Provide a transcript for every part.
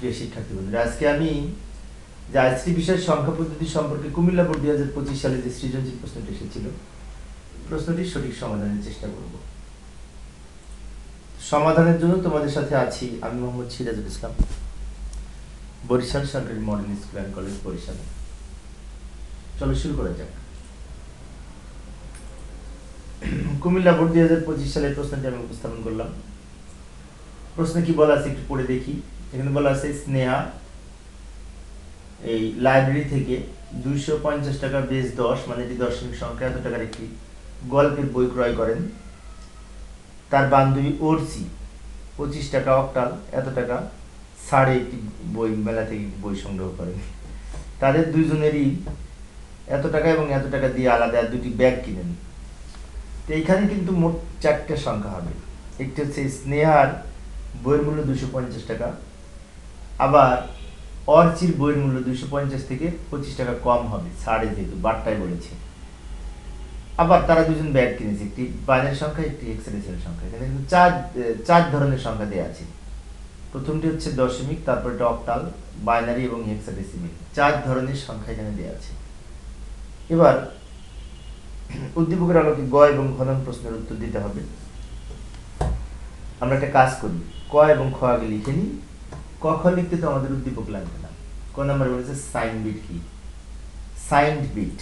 প্রিয় শিক্ষার্থী বন্ধুরা, আজকে আমি যে আইসিটি বিষয়ের সংখ্যা পদ্ধতি সম্পর্কে কুমিল্লা বোর্ড দুই হাজার পঁচিশ সালে যে সৃজনশীল প্রশ্নটি এসেছিল, প্রশ্নটির সঠিক সমাধানের চেষ্টা করব। সমাধানের জন্য তোমাদের সাথে আছি আমি মোহাম্মদ সিরাজুল ইসলাম, বরিশাল সরকারি model school and college Barishal চলো শুরু করা যাক। কুমিল্লা বোর্ড দুই হাজার পঁচিশ সালের প্রশ্নটি আমি উপস্থাপন করলাম। প্রশ্ন কি বলা আছে একটু পড়ে দেখি। এখানে বলা আছে, স্নেহা, এই লাইব্রেরি থেকে দুইশো পঞ্চাশ টাকা বেস দশ মানে এটি দশমিক সংখ্যা এত টাকার একটি গল্পের বই ক্রয় করেন। তার বান্ধবী ওরসি, পঁচিশ টাকা অক্টাল, এত টাকা সাড়ে একটি বই, মেলা থেকে বই সংগ্রহ করেন। তাদের দুইজনেরই এত টাকা এবং এত টাকা দিয়ে আলাদা দুটি ব্যাগ কিনেন। তো এইখানে কিন্তু মোট চারটে সংখ্যা হবে। একটি হচ্ছে স্নেহার বইয়ের মূল্য দুশো পঞ্চাশ টাকা আবার অর্চির বইয়ের মূল্য দুশো পঞ্চাশ থেকে পঁচিশ টাকা কম হবে সাড়ে যেহেতু, বারটায় বলেছে। আবার তারা দুজন ব্যাগ কিনেছে, একটি বাইনের সংখ্যা, একটি এক্সেলেসের সংখ্যা। এখানে কিন্তু চার চার ধরনের সংখ্যা দেওয়া আছে। প্রথমটি হচ্ছে দশমিক, তারপরে অক্টাল বাইনারি এবং হেক্সাডেসিমিল চার ধরনের সংখ্যা এখানে দেওয়া আছে। এবার উদ্দীপকের আলোকে গ এবং খনন প্রশ্নের উত্তর দিতে হবে। আমরা একটা কাজ করি। ক এবং খ আগে লিখে নিই। ক খ লিখতে তো আমাদের উদ্দীপক লাগবে না। কোন নাম্বার বলেছে সাইন বিট কি? সাইন্ড বিট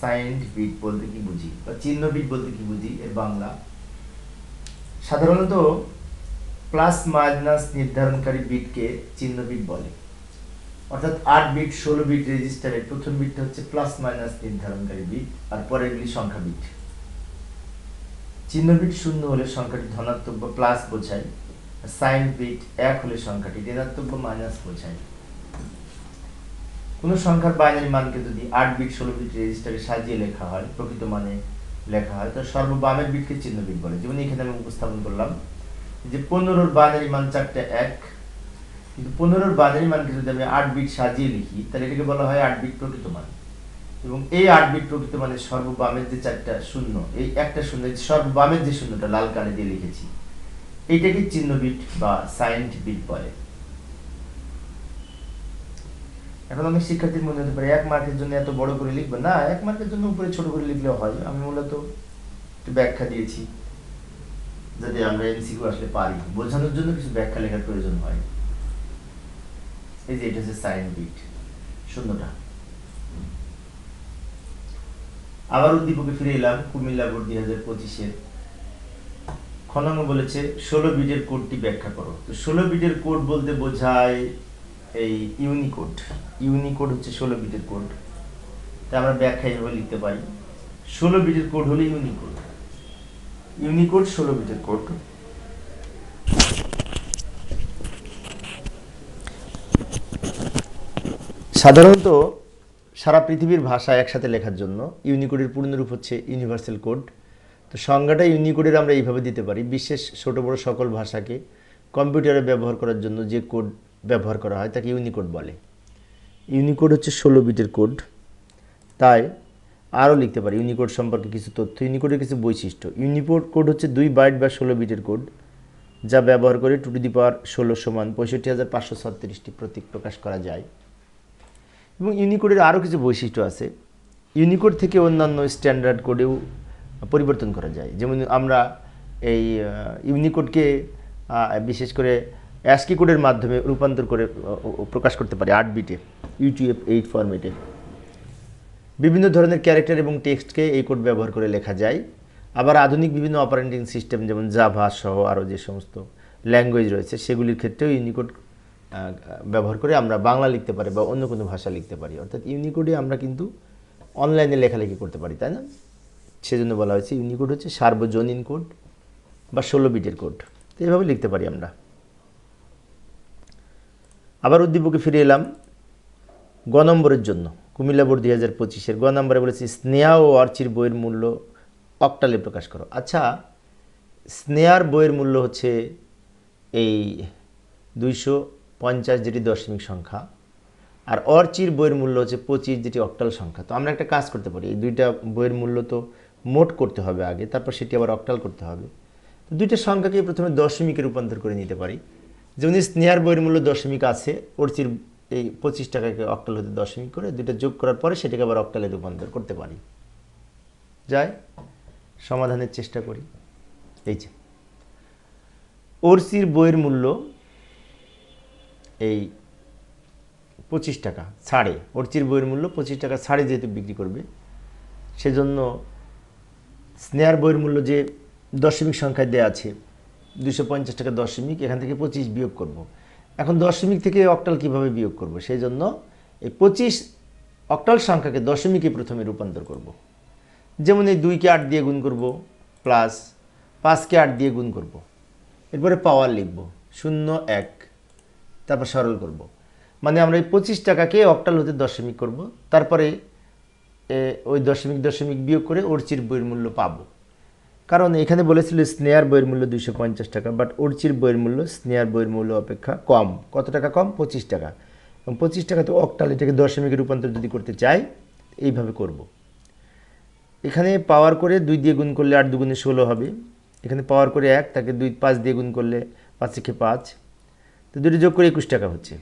সাইন্ড বিট বলতে কি বুঝি? বা চিহ্ন বিট বলতে কি বুঝি এর বাংলা? সাধারণত প্লাস মাইনাস নির্ধারণকারী বিটকে চিহ্ন বিট বলে। অর্থাৎ আট বিট ষোলো বিট রেজিস্টারের প্রথম বিটটা হচ্ছে প্লাস মাইনাস নির্ধারণকারী বিট আর পরেরগুলি সংখ্যা বিট চিহ্ন বিট শূন্য হলে সংখ্যাটি ধনাত্মক বা প্লাস বোঝায়। সাইন বিট এক হলে সংখ্যাটি ঋণাত্মক বা মাইনাস বোঝায়। কোনো সংখ্যার বাইনারি মানকে যদি আট বিট ষোলো বিট রেজিস্টারে সাজিয়ে লেখা হয়, প্রকৃত মানে লেখা হয়, তো সর্ববামের বিটকে চিহ্ন বিট বলে। যেমন এখানে আমি উপস্থাপন করলাম যে পনেরোর বাইনারি মান চারটে এক, কিন্তু পনেরোর বাইনারি মানকে যদি আমি আট বিট সাজিয়ে লিখি, তাহলে এটাকে বলা হয় আট বিট প্রকৃত মান। এবং এই আট বিট প্রকৃত মানের সর্ববামের যে চারটা শূন্য, এই একটা শূন্য সর্ববামের যে শূন্যটা লাল কালে দিয়ে লিখেছি এইটাকে চিহ্ন বিট বা সাইন্ড বিট বলে? এখন অনেক শিক্ষার্থীর মনে হতে পারে, এক মার্কের জন্য এত বড় করে লিখবে? না, এক মার্কের জন্য উপরে ছোট করে লিখলেও হয়। আমি মূলত একটু ব্যাখ্যা দিয়েছি, যাতে আমরা এমসিকিউ আসলে পারি। বোঝানোর জন্য কিছু ব্যাখ্যা লেখার প্রয়োজন হয়। এই যে এটা হচ্ছে সাইন বিট শূন্যটা। আবার উদ্দীপকে ফিরে এলাম, কুমিল্লা বোর্ড দুই হাজার পঁচিশের খনঙ্গ বলেছে, ষোলো বিটের কোডটি ব্যাখ্যা করো। তো ষোলো বিটের কোড বলতে বোঝায় এই ইউনিকোড। ইউনিকোড হচ্ছে ষোলো বিটের কোড। তা আমরা ব্যাখ্যা এভাবে লিখতে পারি। ষোলো বিটের কোড হলো ইউনিকোড। ইউনিকোড ষোলো বিটের কোড। সাধারণত সারা পৃথিবীর ভাষা একসাথে লেখার জন্য ইউনিকোডের পূর্ণরূপ হচ্ছে ইউনিভার্সাল কোড। তো সংজ্ঞাটা ইউনিকোডের আমরা এইভাবে দিতে পারি। বিশেষ ছোটো বড় সকল ভাষাকে কম্পিউটারে ব্যবহার করার জন্য যে কোড ব্যবহার করা হয় তাকে ইউনিকোড বলে। ইউনিকোড হচ্ছে ষোলো বিটের কোড। তাই আরও লিখতে পারি, ইউনিকোড সম্পর্কে কিছু তথ্য। ইউনিকোডের কিছু বৈশিষ্ট্য। ইউনিকোড কোড হচ্ছে দুই বাইট বা ষোলো বিটের কোড, যা ব্যবহার করে টু টু দি পাওয়ার ষোলো সমান পঁয়ষট্টি হাজার পাঁচশো ছত্রিশটি প্রতীক প্রকাশ করা যায়। এবং ইউনিকোডের আরও কিছু বৈশিষ্ট্য আছে। ইউনিকোড থেকে অন্যান্য স্ট্যান্ডার্ড কোডেও পরিবর্তন করা যায়। যেমন আমরা এই ইউনিকোডকে বিশেষ করে অ্যাসকি কোডের মাধ্যমে রূপান্তর করে প্রকাশ করতে পারি আট বিটে ইউটিএফ এইট ফরম্যাটে বিভিন্ন ধরনের ক্যারেক্টার এবং টেক্সটকে এই কোড ব্যবহার করে লেখা যায়। আবার আধুনিক বিভিন্ন অপারেটিং সিস্টেম যেমন জাভা সহ আরও যে সমস্ত ল্যাঙ্গুয়েজ রয়েছে, সেগুলির ক্ষেত্রেও ইউনিকোড ব্যবহার করে আমরা বাংলা লিখতে পারি বা অন্য কোনো ভাষা লিখতে পারি। অর্থাৎ ইউনিকোডে আমরা কিন্তু অনলাইনে লেখালেখি করতে পারি, তাই না? সেজন্য বলা হয়েছে ইউনিকোড হচ্ছে সার্বজনীন কোড বা ষোলো বিটের কোড তো এইভাবে লিখতে পারি আমরা। আবার উদ্দীপকে ফিরে এলাম গ নম্বরের জন্য, কুমিল্লা বোর্ড দুই হাজার পঁচিশের। গ নম্বরে বলেছি, স্নেহা ও অর্চির বইয়ের মূল্য অক্টালে প্রকাশ করো। আচ্ছা স্নেহার বইয়ের মূল্য হচ্ছে এই দুইশো পঞ্চাশ যেটি দশমিক সংখ্যা, আর অর্চির বইয়ের মূল্য হচ্ছে পঁচিশ যেটি অক্টাল সংখ্যা। তো আমরা একটা কাজ করতে পারি, এই দুইটা বইয়ের মূল্য তো মোট করতে হবে আগে, তারপর সেটি আবার অক্টাল করতে হবে। তো দুইটা সংখ্যাকে প্রথমে দশমিকে রূপান্তর করে নিতে পারি। যেমন স্নেহার বইয়ের মূল্য দশমিক আছে, অর্চির এই পঁচিশ টাকাকে অক্টাল হতে দশমিক করে দুটো যোগ করার পরে সেটাকে আবার অক্টালে রূপান্তর করতে পারি। যাই, সমাধানের চেষ্টা করি। এই যে, অর্চির বইয়ের মূল্য এই পঁচিশ টাকা ছাড়ে। অর্চির বইয়ের মূল্য পঁচিশ টাকা ছাড়ে যেহেতু বিক্রি করবে, সেজন্য স্নেহার বইয়ের মূল্য যে দশমিক সংখ্যায় দেওয়া আছে দুশো পঞ্চাশ টাকা দশমিক, এখান থেকে পঁচিশ বিয়োগ করব। এখন দশমিক থেকে অক্টাল কীভাবে বিয়োগ করব সেই জন্য এই পঁচিশ অক্টাল সংখ্যাকে দশমিকে প্রথমে রূপান্তর করব। যেমন এই দুইকে আট দিয়ে গুণ করব, প্লাস পাঁচকে আট দিয়ে গুণ করব। এরপরে পাওয়ার লিখব, শূন্য, এক তারপর সরল করব। মানে আমরা এই পঁচিশ টাকাকে অক্টাল হতে দশমিক করব তারপরে ওই দশমিক দশমিক বিয়োগ করে অর্চির বইয়ের মূল্য পাবো। কারণ এখানে বলেছিল স্নেহার বইয়ের মূল্য দুইশো পঞ্চাশ টাকা বাট অর্চির বইয়ের মূল্য স্নেহার বইয়ের মূল্য অপেক্ষা কম। কত টাকা কম? পঁচিশ টাকা। এবং পঁচিশ টাকা তো অক্টাল এটাকে দশমিকে রূপান্তর যদি করতে চাই, এইভাবে করব। এখানে পাওয়ার করে দুই দিয়ে গুণ করলে আট দুগুণে ষোলো হবে। এখানে পাওয়ার করে এক, তাকে দুই, পাঁচ দিয়ে গুণ করলে পাঁচ থেকে পাঁচ। তো দুটো যোগ করে একুশ টাকা হচ্ছে।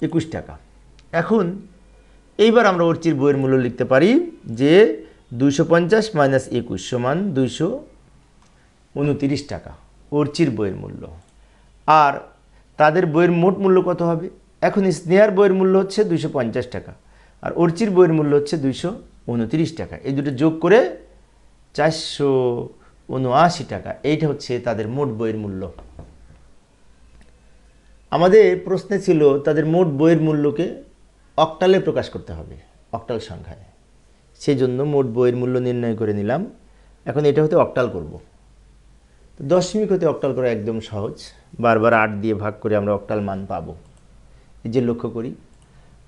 একুশ টাকা। এখন এইবার আমরা অর্চির বইয়ের মূল্য লিখতে পারি যে দুইশো পঞ্চাশ মাইনাস একুশ সমান দুইশো উনতিরিশ টাকা অর্চির বইয়ের মূল্য। আর তাদের বইয়ের মোট মূল্য কত হবে? এখন স্নেহার বইয়ের মূল্য হচ্ছে দুইশো পঞ্চাশ টাকা, আর অর্চির বইয়ের মূল্য হচ্ছে দুইশো উনতিরিশ টাকা। এই দুটো যোগ করে চারশো উনআশি টাকা, এইটা হচ্ছে তাদের মোট বইয়ের মূল্য। আমাদের প্রশ্নে ছিল তাদের মোট বইয়ের মূল্যকে অক্টালে প্রকাশ করতে হবে, অক্টাল সংখ্যায়। সেই জন্য মোট বইয়ের মূল্য নির্ণয় করে নিলাম। এখন এটা হতে অক্টাল করব। দশমিক হতে অক্টাল করা একদম সহজ। বারবার আট দিয়ে ভাগ করে আমরা অক্টাল মান পাবো। এই যে লক্ষ্য করি,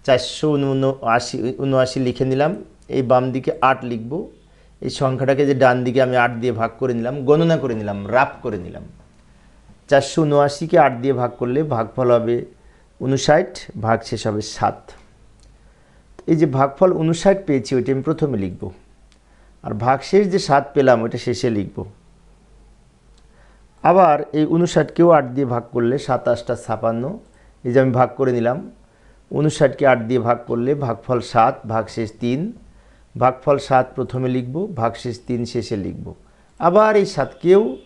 চারশো উনআশি উনআশি লিখে নিলাম। এই বাম দিকে আট লিখব। এই সংখ্যাটাকে যে ডান দিকে আমি আট দিয়ে ভাগ করে নিলাম, গণনা করে নিলাম রাপ করে নিলাম। চারশো উনআশিকে আট দিয়ে ভাগ করলে ভাগফল হবে উনষাট ভাগ শেষ হবে সাত। এই যে ভাগফল উনষাট পেয়েছি, ওইটা আমি প্রথমে লিখব। আর ভাগশেষ যে সাত পেলাম, ওইটা শেষে লিখব। আবার এই উনষাটকেও আট দিয়ে ভাগ করলে সাতাশটা ছাপান্ন। এই যে আমি ভাগ করে নিলাম উনষাটকে আট দিয়ে ভাগ করলে ভাগফল সাত, ভাগশেষ তিন। ভাগফল সাত প্রথমে লিখব, ভাগশেষ তিন শেষে লিখব। আবার এই সাতকেও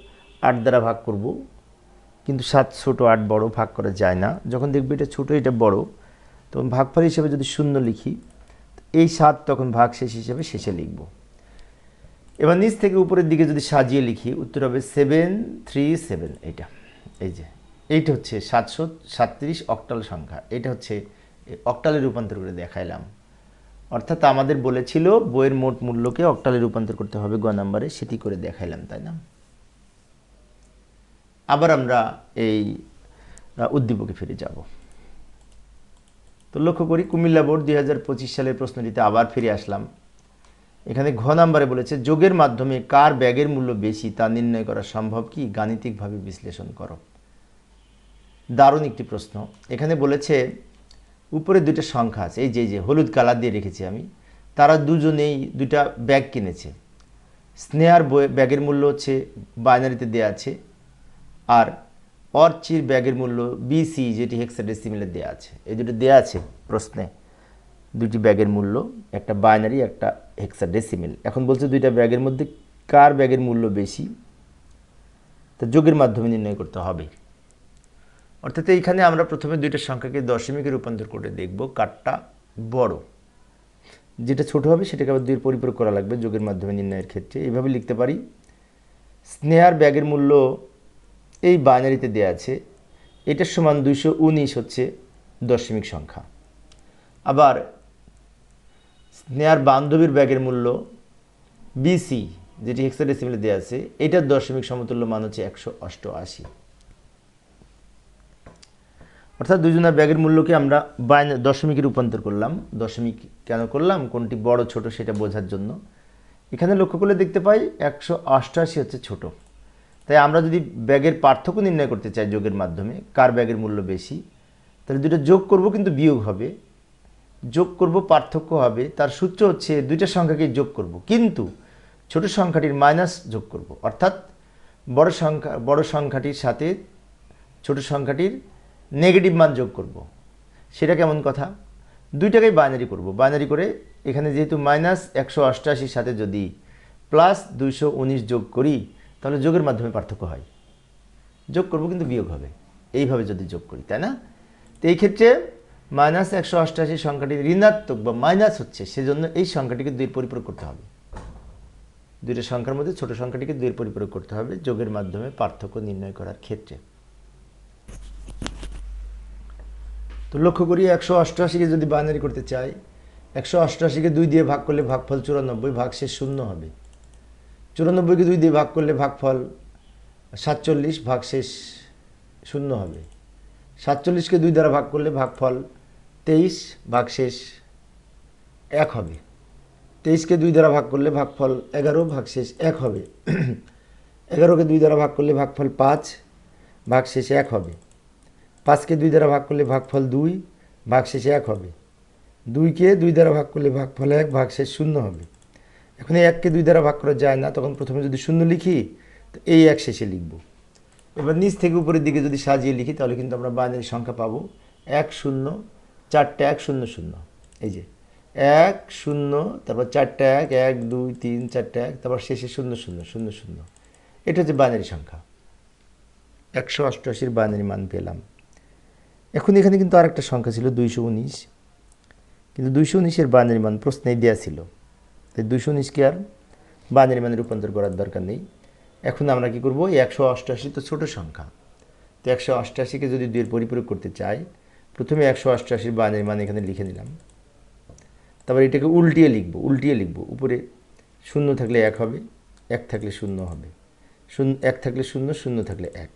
আট দ্বারা ভাগ করব। কিন্তু সাত ছোটো, আট বড় ভাগ করা যায় না। যখন দেখবে এটা ছোটো, এটা বড়। তখন ভাগফল হিসেবে যদি শূন্য লিখি, এই সাত তখন ভাগ শেষ হিসেবে শেষে লিখব। এবার নিচ থেকে উপরের দিকে যদি সাজিয়ে লিখি, উত্তর হবে সেভেন থ্রি সেভেন এইটা। এই যে, এইটা হচ্ছে সাতশো সাতত্রিশ অক্টাল সংখ্যা। এটা হচ্ছে অক্টালে রূপান্তর করে দেখাইলাম। অর্থাৎ আমাদের বলেছিল বইয়ের মোট মূল্যকে অক্টালে রূপান্তর করতে হবে গ নাম্বারে, সেটি করে দেখাইলাম, তাই না? আবার আমরা এই উদ্দীপকে ফিরে যাব। তো লক্ষ্য করি কুমিল্লা বোর্ড দু হাজার পঁচিশ সালের প্রশ্নটিতে আবার ফিরে আসলাম। এখানে ঘ নাম্বারে বলেছে, যোগের মাধ্যমে কার ব্যাগের মূল্য বেশি তা নির্ণয় করা সম্ভব কি? গাণিতিকভাবে বিশ্লেষণ করো। দারুণ একটি প্রশ্ন। এখানে বলেছে, উপরে দুইটা সংখ্যা আছে, এই যে যে, হলুদ কালার দিয়ে রেখেছি আমি। তারা দুজনেই দুইটা ব্যাগ কিনেছে। স্নেহার ব্যাগের মূল্য হচ্ছে, বাইনারিতে দেওয়া আছে। আর অর্চির ব্যাগের মূল্য বিসি যেটি হেক্সাডেসিমিলে দেওয়া আছে। এই দুটো দেওয়া আছে প্রশ্নে। দুটি ব্যাগের মূল্য, একটা বাইনারি একটা হেক্সাডেসিমিল এখন বলছে দুইটা ব্যাগের মধ্যে কার ব্যাগের মূল্য বেশি? তা যোগের মাধ্যমে নির্ণয় করতে হবে। অর্থাৎ এইখানে আমরা প্রথমে দুইটা সংখ্যাকে দশমিকে রূপান্তর করে দেখব কারটা বড়। যেটা ছোট হবে সেটাকে আবার দুইয়ের পরিপূরক করা লাগবে যোগের মাধ্যমে নির্ণয়ের ক্ষেত্রে। এইভাবে লিখতে পারি, স্নেহার ব্যাগের মূল্য এই বাইনারিতে দেওয়া আছে, এটার সমান দুইশো উনিশ হচ্ছে দশমিক সংখ্যা। আবার স্নেহার বান্ধবীর ব্যাগের মূল্য বিসি, যেটি হেক্সাডেসিমিলে দেওয়া আছে, এটার দশমিক সমতুল্য মান হচ্ছে একশো অষ্টআশি। অর্থাৎ দুজনের ব্যাগের মূল্যকে আমরা বাইন, দশমিকে রূপান্তর করলাম। দশমিক কেন করলাম? কোনটি বড় ছোট সেটা বোঝার জন্য। এখানে লক্ষ্য করলে দেখতে পাই একশো অষ্টআশি হচ্ছে ছোট। তাই আমরা যদি ব্যাগের পার্থক্য নির্ণয় করতে চাই যোগের মাধ্যমে, কার ব্যাগের মূল্য বেশি, তাহলে দুটো যোগ করব কিন্তু বিয়োগ হবে। যোগ করব, পার্থক্য হবে, তার সূত্র হচ্ছে দুইটা সংখ্যাকে যোগ করব। কিন্তু ছোট সংখ্যাটির মাইনাস যোগ করব। অর্থাৎ বড় সংখ্যা, বড় সংখ্যাটির সাথে ছোট সংখ্যাটির নেগেটিভ মান যোগ করব। সেটা কেমন কথা? দুইটাকেই বাইনারি করব। বাইনারি করে এখানে যেহেতু মাইনাস একশো সাথে যদি প্লাস দুইশো উনিশ যোগ করি তাহলে যোগের মাধ্যমে পার্থক্য হয়। যোগ করব কিন্তু বিয়োগ হবে। এইভাবে যদি যোগ করি, তাই না? তো এই ক্ষেত্রে মাইনাস একশো অষ্টআশি সংখ্যাটি ঋণাত্মক বা মাইনাস হচ্ছে, সেজন্য এই সংখ্যাটিকে দুই পরিপূরক করতে হবে। দুইটা সংখ্যার মধ্যে ছোট সংখ্যাটিকে দুইয়ের পরিপূরক করতে হবে যোগের মাধ্যমে পার্থক্য নির্ণয় করার ক্ষেত্রে। তো লক্ষ্য করি একশো অষ্টআশিকে যদি বাইনারি করতে চাই, একশো অষ্টআশিকে দুই দিয়ে ভাগ করলে ভাগফল চুরানব্বই ভাগ শেষ শূন্য হবে। চুরানব্বইকে দুই দিয়ে ভাগ করলে ভাগফল সাতচল্লিশ ভাগ শেষ শূন্য হবে। সাতচল্লিশকে দুই দ্বারা ভাগ করলে ভাগফল তেইশ ভাগ শেষ এক হবে। তেইশকে দুই দ্বারা ভাগ করলে ভাগফল এগারো ভাগ শেষ এক হবে। এগারোকে দুই দ্বারা ভাগ করলে ভাগফল পাঁচ ভাগ শেষে এক হবে। পাঁচকে দুই দ্বারা ভাগ করলে ভাগফল দুই ভাগ শেষে এক হবে। দুইকে দুই দ্বারা ভাগ করলে ভাগফল এক ভাগ শেষ শূন্য হবে। এখন এই এককে দুই দ্বারা ভাগ করা যায় না, তখন প্রথমে যদি শূন্য লিখি, তো এই এক শেষে লিখব। এবার নিচ থেকে উপরের দিকে যদি সাজিয়ে লিখি, তাহলে কিন্তু আমরা বাইনারি সংখ্যা পাবো এক শূন্য, চারটে এক শূন্য শূন্য। এই যে, এক শূন্য, তারপর চারটে এক এক, দুই, তিন, চারটে এক, তারপর শেষে শূন্য শূন্য শূন্য শূন্য। এটা হচ্ছে বাইনারি সংখ্যা। একশো অষ্টআশির বাইনারি মান পেলাম। এখন এখানে কিন্তু আরেকটা সংখ্যা ছিল দুইশো উনিশ। কিন্তু দুইশো উনিশের বাইনারি মান প্রশ্নেই দেওয়া ছিল। তাই দুইশো উনিশকে আর মানে রূপান্তর করার দরকার নেই। এখন আমরা কি করব? একশো অষ্টআশি তো ছোটো সংখ্যা। তো একশো অষ্টআশিকে যদি দুইয়ের পরিপূরক করতে চাই, প্রথমে একশো অষ্টআশির বাইনারি মানে এখানে লিখে নিলাম। তারপর এটাকে উল্টিয়ে লিখব উল্টিয়ে লিখব। উপরে শূন্য থাকলে এক হবে, এক থাকলে শূন্য হবে। শূন্য, এক থাকলে শূন্য শূন্য থাকলে এক।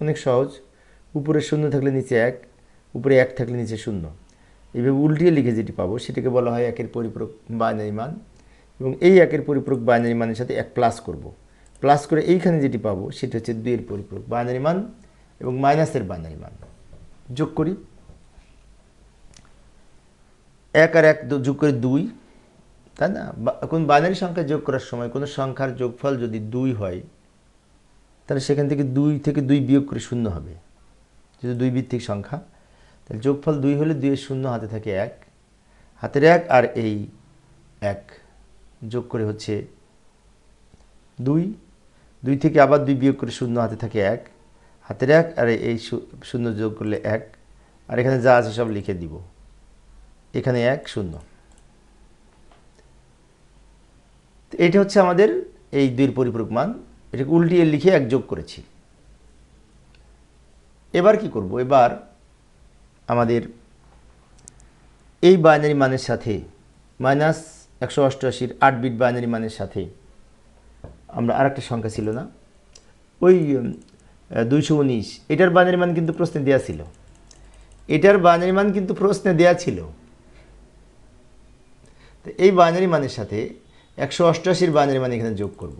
অনেক সহজ। উপরে শূন্য থাকলে নিচে এক, উপরে এক থাকলে নিচে শূন্য। এইভাবে উল্টিয়ে লিখে যেটি পাবো, সেটাকে বলা হয় একের পরিপূরক বাইনারি মান এবং এই একের পরিপূরক বাইনারি মানের সাথে এক প্লাস করব। প্লাস করে এইখানে যেটি পাবো, সেটা হচ্ছে দুইয়ের পরিপূরক বাইনারি মান এবং মাইনাসের বাইনারি মান। যোগ করি। এক আর এক যোগ করে দুই, তাই না? কোন বাইনারি সংখ্যা যোগ করার সময় কোনো সংখ্যার যোগফল যদি দুই হয়, তাহলে সেখান থেকে দুই থেকে দুই বিয়োগ করে শূন্য হবে। যেহেতু দুই ভিত্তিক সংখ্যা। তাহলে যোগফল দুই হলে দুইয়ের শূন্য হাতে থাকে এক। হাতের এক আর এই এক যোগ করে হচ্ছে দুই। দুই থেকে আবার দুই বিয়োগ করে শূন্য হাতে থাকে এক। হাতের এক আর এই শূন্য যোগ করলে এক। আর এখানে যা আছে সব লিখে দিব। এখানে এক, শূন্য। এটা হচ্ছে আমাদের এই দুইয়ের পরিপূরক মান। এটাকে উল্টিয়ে লিখে এক যোগ করেছি। এবার কি করব? এবার আমাদের এই বাইনারি মানের সাথে মাইনাস একশো অষ্টআশির আট বিট বাইনারি মানের সাথে আমরা আরেকটা সংখ্যা ছিল না? ওই দুইশো উনিশ। এটার বাইনারি মান কিন্তু প্রশ্নে দেওয়া ছিল। এটার বাইনারি মান কিন্তু প্রশ্নে দেওয়া ছিল। তো এই বাইনারি মানের সাথে একশো অষ্টআশির বাইনারি মান এখানে যোগ করব।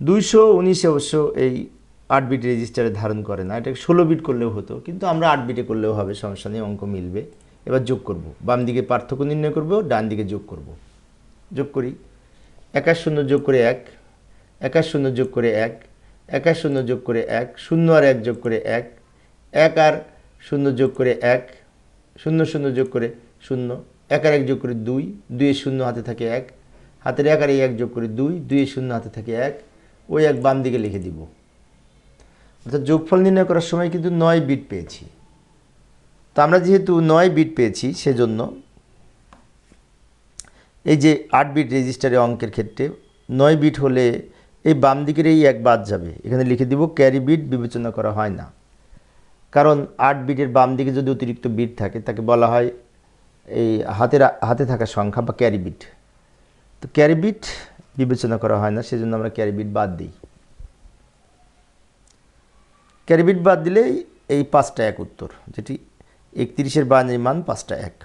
দুইশো উনিশে অবশ্য এই আট বিট রেজিস্টারে ধারণ করে না। এটাকে ষোলো বিট করলেও হতো, কিন্তু আমরা আট বিটে করলেও হবে, সমস্যা নেই, অঙ্ক মিলবে। এবার যোগ করব। বাম দিকে পার্থক্য নির্ণয় করব, ডান দিকে যোগ করব। যোগ করি। একাশ শূন্য যোগ করে এক একাশ শূন্য যোগ করে এক একাশ শূন্য যোগ করে এক, শূন্য আর এক যোগ করে এক এক আর শূন্য যোগ করে এক, শূন্য শূন্য যোগ করে শূন্য, এক আর এক যোগ করে দুই, দুইয়ের শূন্য হাতে থাকে এক, হাতের এক আর এক যোগ করে দুই, দুইয়ের শূন্য হাতে থাকে এক, ওই এক বাম দিকে লিখে দিব। অর্থাৎ যোগফল নির্ণয় করার সময় কিন্তু নয় বিট পেয়েছি। তো আমরা যেহেতু নয় বিট পেয়েছি, সেজন্য এই যে আট বিট রেজিস্টারে অঙ্কের ক্ষেত্রে নয় বিট হলে এই বাম দিকের এই এক বাদ যাবে। এখানে লিখে দিব ক্যারি বিট বিবেচনা করা হয় না। কারণ আট বিটের বাম দিকে যদি অতিরিক্ত বিট থাকে, তাকে বলা হয় এই হাতের হাতে থাকা সংখ্যা বা ক্যারি বিট তো ক্যারি বিট বিবেচনা করা হয় না, সেজন্য আমরা ক্যারি বিট বাদ দিই। ক্যারি বিট বাদ দিলেই এই পাঁচটা এক উত্তর, যেটি একত্রিশের বাইনারি মান পাঁচটা এক।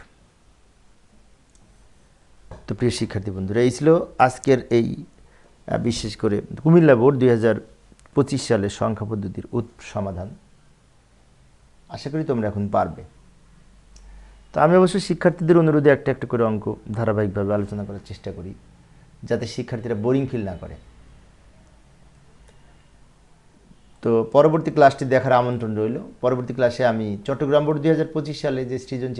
তো প্রিয় শিক্ষার্থী বন্ধুরা, এই ছিল আজকের এই বিশেষ করে কুমিল্লা বোর্ড দুই পঁচিশ সালের সংখ্যা পদ্ধতির উৎ, সমাধান। আশা করি তোমরা এখন পারবে। তো আমি অবশ্যই শিক্ষার্থীদের অনুরোধে একটা একটা করে অঙ্ক ধারাবাহিকভাবে আলোচনা করার চেষ্টা করি, যাতে শিক্ষার্থীরা বোরিং ফিল না করে। তো পরবর্তী ক্লাসটি দেখার আমন্ত্রণ রইল। পরবর্তী ক্লাসে আমি চট্টগ্রাম বোর্ড দুই হাজার পঁচিশ সালে যে সৃজনশীল